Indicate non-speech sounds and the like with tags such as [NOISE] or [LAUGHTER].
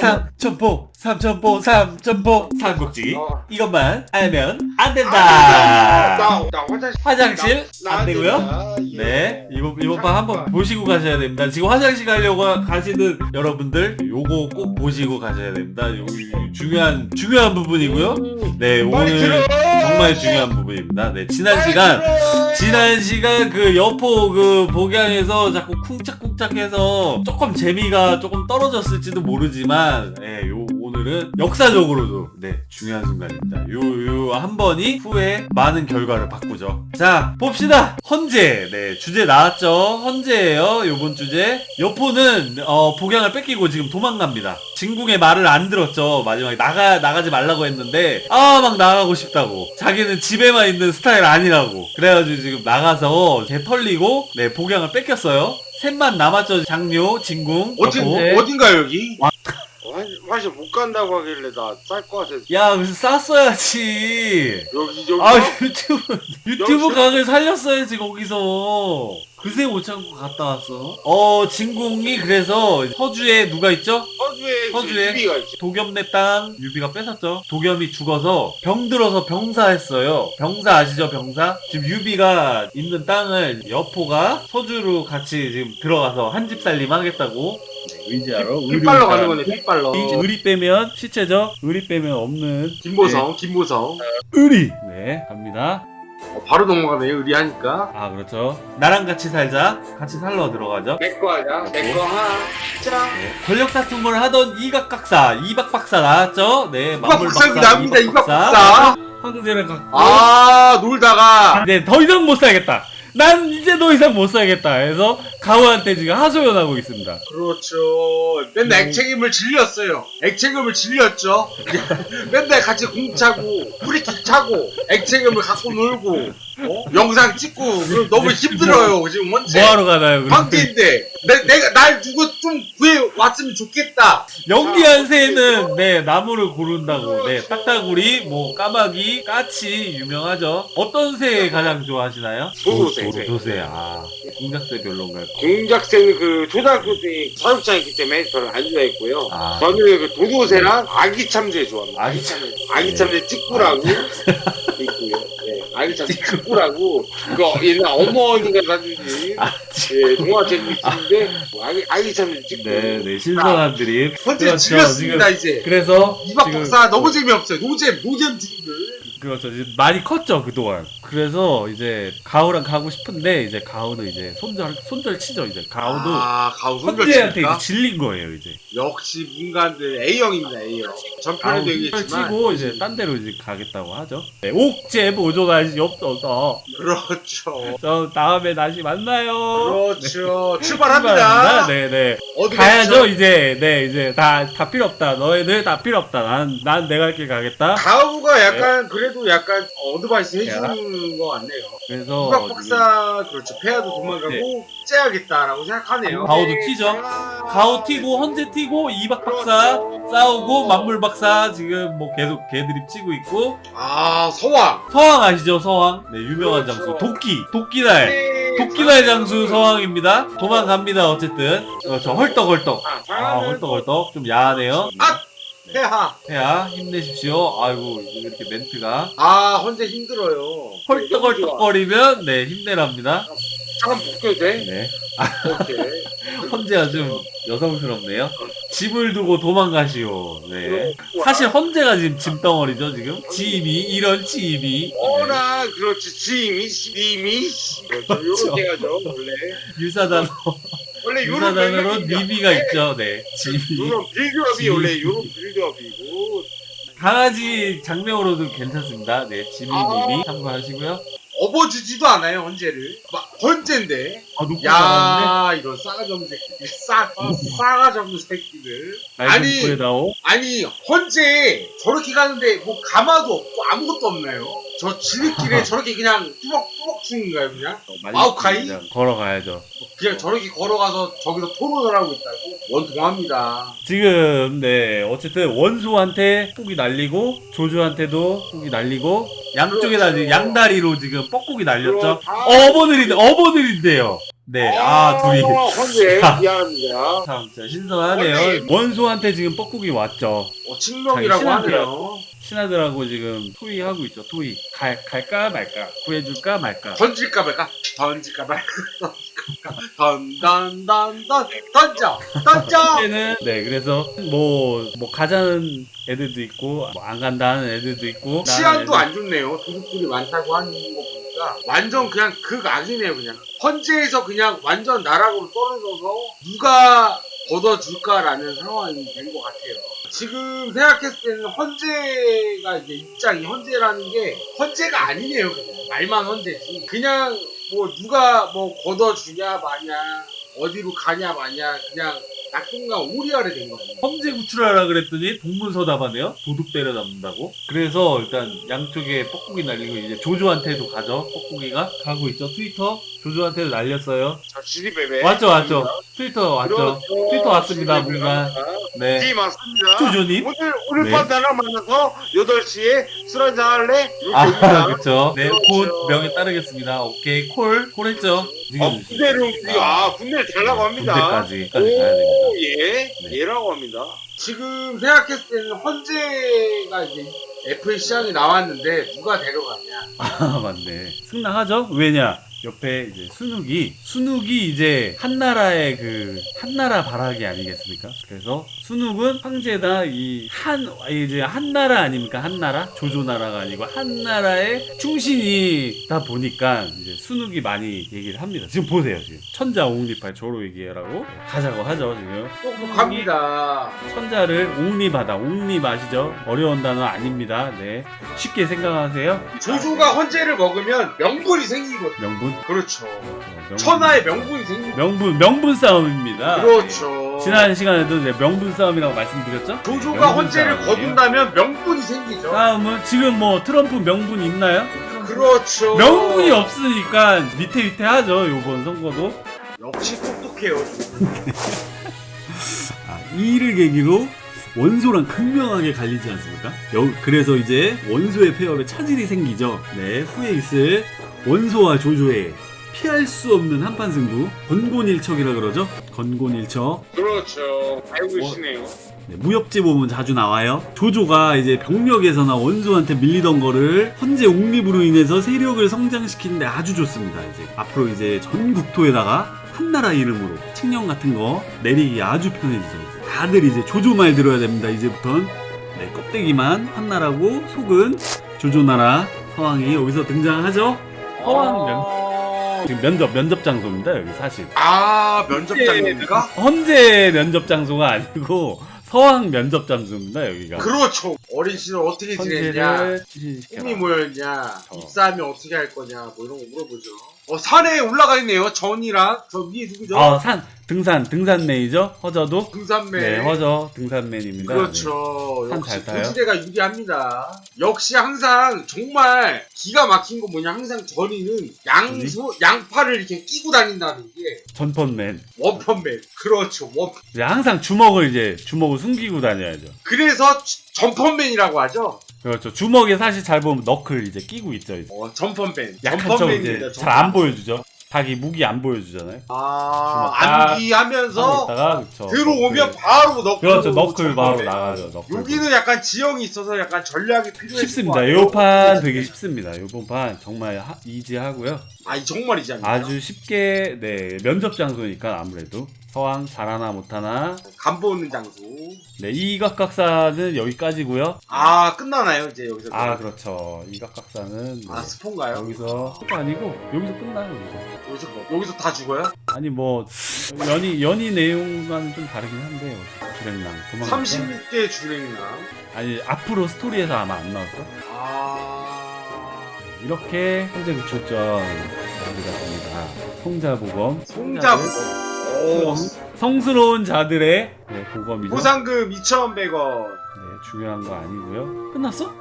삼천포 삼천포 삼천포 삼국지 어. 이것만 알면 안 아, 된다 나, 나 화장실. 화장실 나- 안 되고요 된다. 네. 이번 이번 판 한번 보시고 가셔야 됩니다. 지금 화장실 가려고 가시는 여러분들 요거 꼭 보시고 가셔야 됩니다. 요, 요 중요한 중요한 부분이고요. 네 오늘. 정말 중요한 부분입니다. 네 지난 시간. 지난 시간 그 여포 그 복양에서 자꾸 쿵짝쿵짝해서 조금 재미가 조금 떨어졌을지도 모르지만 예, 요 오늘은 역사적으로도 네 중요한 순간입니다. 요 요 한 번이 후에 많은 결과를 바꾸죠. 자 봅시다. 헌재 네 주제 나왔죠. 헌재예요. 요번 주제 여포는 어 복양을 뺏기고 지금 도망갑니다. 진궁의 말을 안 들었죠. 마지막에 나가 나가지 말라고 했는데 아 막 나가고 싶다고. 자기는 집에만 있는 스타일 아니라고. 그래가지고 지금 나가서 개 털리고 네 복양을 뺏겼어요. 셋만 남았죠. 장료, 진궁, 어디, 여포. 어딘가 여기? 화장실 못 간다고 하길래 나쌀것 같아. 야 그래서 쌌어야지. 여기, 여기. 아 유튜브 유튜브 여기서? 각을 살렸어야지 거기서. 그새 못 참고 갔다 왔어. 어 진궁이 그래서 서주에 누가 있죠? 서주에, 서주에? 유비가 있지. 도겸네 땅 유비가 뺏었죠. 도겸이 죽어서 병들어서 병사했어요. 병사 아시죠? 병사? 지금 유비가 있는 땅을 여포가 서주로 같이 지금 들어가서 한 집 살림 하겠다고 네, 의지하러 핏발로 가는 거네, 핏발로. 의리 빼면 시체죠. 의리 빼면 없는 김보성, 김보성. 의리. 네 갑니다. 어, 바로 넘어가네, 의리하니까. 아 그렇죠. 나랑 같이 살자. 같이 살러 들어가죠. 내 거 하자. 내 거 하자. 네, 권력 다툼을 하던 이각 박사, 이박 박사 나왔죠? 네, 이박 마물 박사 여기 박사, 나옵니다, 이박 이박 박사. 박사. 황제를 갖고 아, 놀다가. 네, 더 이상 못 살겠다. 난 이제 더 이상 못 살겠다. 해서 가우한테 지금 하소연하고 있습니다. 그렇죠. 맨날 음. 액체금을 질렸어요. 액체금을 질렸죠. [LAUGHS] 맨날 같이 공 차고, 프리킥 차고, 액체금을 갖고 놀고, 어? 영상 찍고, 그럼 너무 힘들어요. 지금 원체. 뭐하러 가나요? 그럼? 관계인데, 내, 내가, 날 누구 좀 구해 왔으면 좋겠다. 연기한 새는 네 나무를 고른다고 네 딱따구리 뭐 까마귀 까치 유명하죠 어떤 새 가장 좋아하시나요? 도도새. 도- 도도새 아 공작새 별론가요? 공작새는 그 초등학교 때 사육장이기 때문에 별로 안 좋아했고요. 아. 저는 그 도도새랑 아기 참새 좋아합니다. 아기 참- 아기 참새 찍구라고 네, 참새 찍구라고 그거 옛날 어머니가 사주신 아, 예, 동화책이 있는데 아기 아기 참새 찍구. 네네 신선한 드립 현재 그렇죠, 질렸습니다 이제. 그래서 이박 지금 박사 너무 재미없어요. 노잼 노잼 중들. 그렇죠. 이제 많이 컸죠 그동안. 그래서 이제 가우랑 가고 싶은데 이제 가우는 이제 손절 손절 치죠 이제 가우도 아 손절 헌재한테? 이제 질린 거예요 이제. 역시 문관들 A형입니다 A형. 가우 전편에도 손절 얘기했지만 치고 이제 딴 데로 이제 가겠다고 하죠. 네, 옥제 보조가 없어서 그렇죠. 저 다음에 다시 만나요. 그렇죠. 네. 출발합니다. 네네. 어디 가야죠 가시죠? 이제 네 이제 다 다 필요 없다. 너희들 다 필요 없다. 난 난 내가 할길 가겠다. 가우가 네. 약간 그래도 약간 어드바이스 해주는 거 같네요. 그래서 후각 박사 그렇죠. 폐하도 도망가고 째야겠다라고 생각하네요. 가우도 튀죠. 가오 튀고 헌재 튀고 이박 박사 싸우고 만물 박사 지금 뭐 계속 개드립 치고 있고. 아 서왕. 서왕 아시죠? 서왕 네 유명한 그렇죠. 장수. 도끼. 도끼날. 네, 도끼날 장수 서왕입니다. 도망갑니다 어쨌든. 그렇죠. 헐떡헐떡. 아, 아 헐떡헐떡. 좀 야하네요. 아! 폐하. 태야 힘내십시오 아이고 이렇게 멘트가 아 헌재 힘들어요. 헐떡헐떡거리면 네 힘내랍니다 잠깐 벗겨도 돼? 네 오케이. [LAUGHS] 헌재가 좀 여성스럽네요 집을 두고 도망가시오 네 사실 헌재가 지금 짐덩어리죠 지금 지임이 이런 지임이 네. 어라 그렇지 지임이 지임이 그렇죠. 요렇게 하죠 원래. 유사단어 원래 요런 유사단어로 멜로디가 니비가 있죠 네 지임이 요런 빌드업이. 원래 요런 빌드업이고 강아지 장명으로도 괜찮습니다 네 지미님이 참고하시고요 업어주지도 않아요 헌재를. 막 헌재인데. 아 잘하는데 야 이런 싸가지 없는 새끼들 싸 싸가지 없는 새끼들 아니. 아니 아니 헌재 저렇게 가는데 뭐 가마도 없고 아무것도 없나요? 저 지름길에 [LAUGHS] 저렇게 그냥 뚜벅뚜벅 치는가요 그냥? 마우카이? 그냥 걸어가야죠 그냥 저렇게 걸어가서 저기서 토론을 하고 있다고? 원통합니다 지금 네 어쨌든 원수한테 뽁이 날리고 조주한테도 뽁이 날리고 양쪽에다 지금 양다리로 지금 뻐꾸기 날렸죠 그럼 다- 어버들인데 어버들인데요 네, 아 둘이 어, 헌재 [LAUGHS] 미안합니다. 참 진짜 신선하네요. 원소한테 지금 뻐꾸기 왔죠. 어, 칭명이라고 자기 하네요. 신하들하고 지금 토의하고 있죠. 토의. 갈 갈까 말까? 구해줄까 말까? 던질까 말까? 던질까 말까? [LAUGHS] 던던던던 던져 던져. 네 그래서 뭐 뭐 가자는 애들도 있고 뭐 안 간다는 애들도 있고 치안도 안 좋네요. 도둑들이 많다고 하는 거 보니까 완전 그냥 극악이네요. 그냥 헌재에서 그냥 완전 나락으로 떨어져서 누가 걷어줄까라는 상황이 된 것 같아요. 지금 생각했을 때는 헌재가 이제 입장이 헌재라는 게 헌재가 아니네요. 그냥 말만 헌재지. 그냥 뭐 누가 뭐 걷어주냐 마냐 어디로 가냐 마냐 그냥 낙동강 오리알이 된 거예요. 범죄 구출하라 그랬더니 동문서답하네요. 도둑 때려 잡는다고. 그래서 일단 양쪽에 뻐꾸기 날리고 이제 조조한테도 가죠. 뻐꾸기가 가고 있죠. 트위터 조조한테도 날렸어요. 자, 지리베베. 왔죠, 왔죠. 트위터 왔죠. 트위터 왔습니다, 뭔가. 네. 네, 맞습니다. 조조님. 오늘, 오늘 네. 밤 나랑 만나서 8시에 술 한잔 할래? 이렇게 아. [LAUGHS] 그쵸. 네, 그렇죠. 곧 명에 따르겠습니다. 오케이, 콜, 콜 했죠. 지금 아, 군대를, 아, 군대를 달라고 합니다. 군대까지, 까지 가야 됩니다. 오, 예. 네. 예라고 합니다. 지금 생각했을 때는 헌재가 이제 애플 시장에 나왔는데 누가 데려가냐? 아, 맞네. 승낙하죠? 왜냐? 옆에 이제 순욱이, 순욱이 이제 한나라의 그, 한나라 바라기 아니겠습니까? 그래서 순욱은 황제다, 이, 한, 이제 한나라 아닙니까? 한나라? 조조나라가 아니고 한나라의 충신이다 보니까 이제 순욱이 많이 얘기를 합니다. 지금 보세요, 지금. 천자 옹립할 조로 얘기라고 가자고 하죠, 지금. 똑똑합니다. 천자를 옹립하다. 옹립 아시죠? 어려운 단어 아닙니다. 네. 쉽게 생각하세요. 조조가 헌재를 먹으면 명분이 생기거든요. 명분. 그렇죠. 명분. 천하의 명분이 생기. 명분 명분 싸움입니다. 그렇죠. 네. 지난 시간에도 이제 명분 싸움이라고 말씀드렸죠? 조조가 명분 헌재를 싸움이에요. 거둔다면 명분이 생기죠. 싸움은 지금 뭐 트럼프 명분 있나요? 그렇죠. 명분이 없으니까 밑에 밑에 하죠. 요번 선거도. 역시 똑똑해요. [LAUGHS] 아, 이 일을 계기로 원소랑 극명하게 갈리지 않습니까? 여- 그래서 이제 원소의 폐업에 차질이 생기죠. 네, 후에 있을 원소와 조조의 피할 수 없는 한판 승부 건곤일척이라 그러죠. 건곤일척. 그렇죠. 알고 계시네요. 네, 무협지 보면 자주 나와요. 조조가 이제 병력에서나 원소한테 밀리던 거를 헌재 옹립으로 인해서 세력을 성장시키는데 아주 좋습니다. 이제 앞으로 이제 전 국토에다가 한나라 이름으로 칙령 같은 거 내리기 아주 편해지죠. 이제. 다들 이제 조조 말 들어야 됩니다. 이제부턴 네, 껍데기만 한나라고 속은 조조나라 서왕이 여기서 등장하죠. 서왕 면 아, 지금 면접 면접 장소입니다. 여기 사실 아 면접장입니까? 헌재 면접 장소가 아니고 [LAUGHS] 서왕 면접 장소입니다. 여기가. 그렇죠. 어린 시절 어떻게 지냈냐? 추진시켜라. 꿈이 뭐였냐? 저. 입사하면 어떻게 할 거냐? 뭐 이런 거 물어보죠. 어 산에 올라가 있네요. 전이랑 저 위에 누구죠? 아, 산 등산 등산 매니저 허저도 등산맨. 네, 허저 등산맨입니다. 그렇죠. 산잘 역시 타요? 고지대가 유리합니다. 역시 항상 정말 기가 막힌 거 뭐냐? 항상 전이는 양소 양팔을 이렇게 끼고 다닌다는 게 네. 전펀맨. 원펀맨. 그렇죠. 원. 이제 항상 주먹을 이제 주먹을 숨기고 다녀야죠. 그래서 전펀맨이라고 하죠. 그렇죠. 주먹에 사실 잘 보면 너클 이제 끼고 있죠. 이제. 어. 약한 척 전펀맨입니다. 이제 잘안 보여주죠. 자기 무기 안 보여주잖아요. 아, 다가 그렇죠. 들어오면 너클. 바로 너클. 그렇죠. 너클 바로. 나가죠. 너클. 여기는 약간 지형이 있어서 약간 전략이 필요해. 쉽습니다. 요판 되게 쉽습니다. 요번 판 정말 하- 이지하고요. 아, 이 정말 이지 않나요? 아주 쉽게 네 면접 장소니까 아무래도 서왕 잘하나 못하나 간 보는 장소. 네 이 각각사는 여기까지고요. 아, 끝나나요? 이제 여기서. 아 그렇죠. 이 각각사는 네. 아, 스폰가요? 여기서 스포 아니고 여기서 끝나요. 여기서. 여기서, 여기서 다 죽어요? 아니 뭐 연희 연희 내용과는 좀 다르긴 한데 주랭랑 도망. 36개 주랭이나. 아니 앞으로 스토리에서 아마 안 나올 거. 아. 이렇게 현재 구출전 마무리가 됩니다. 송자보검. 송자부. 오. 성스러운 자들의 네, 보검이죠. 보상금 2,100원. 네, 중요한 거 아니고요. 끝났어?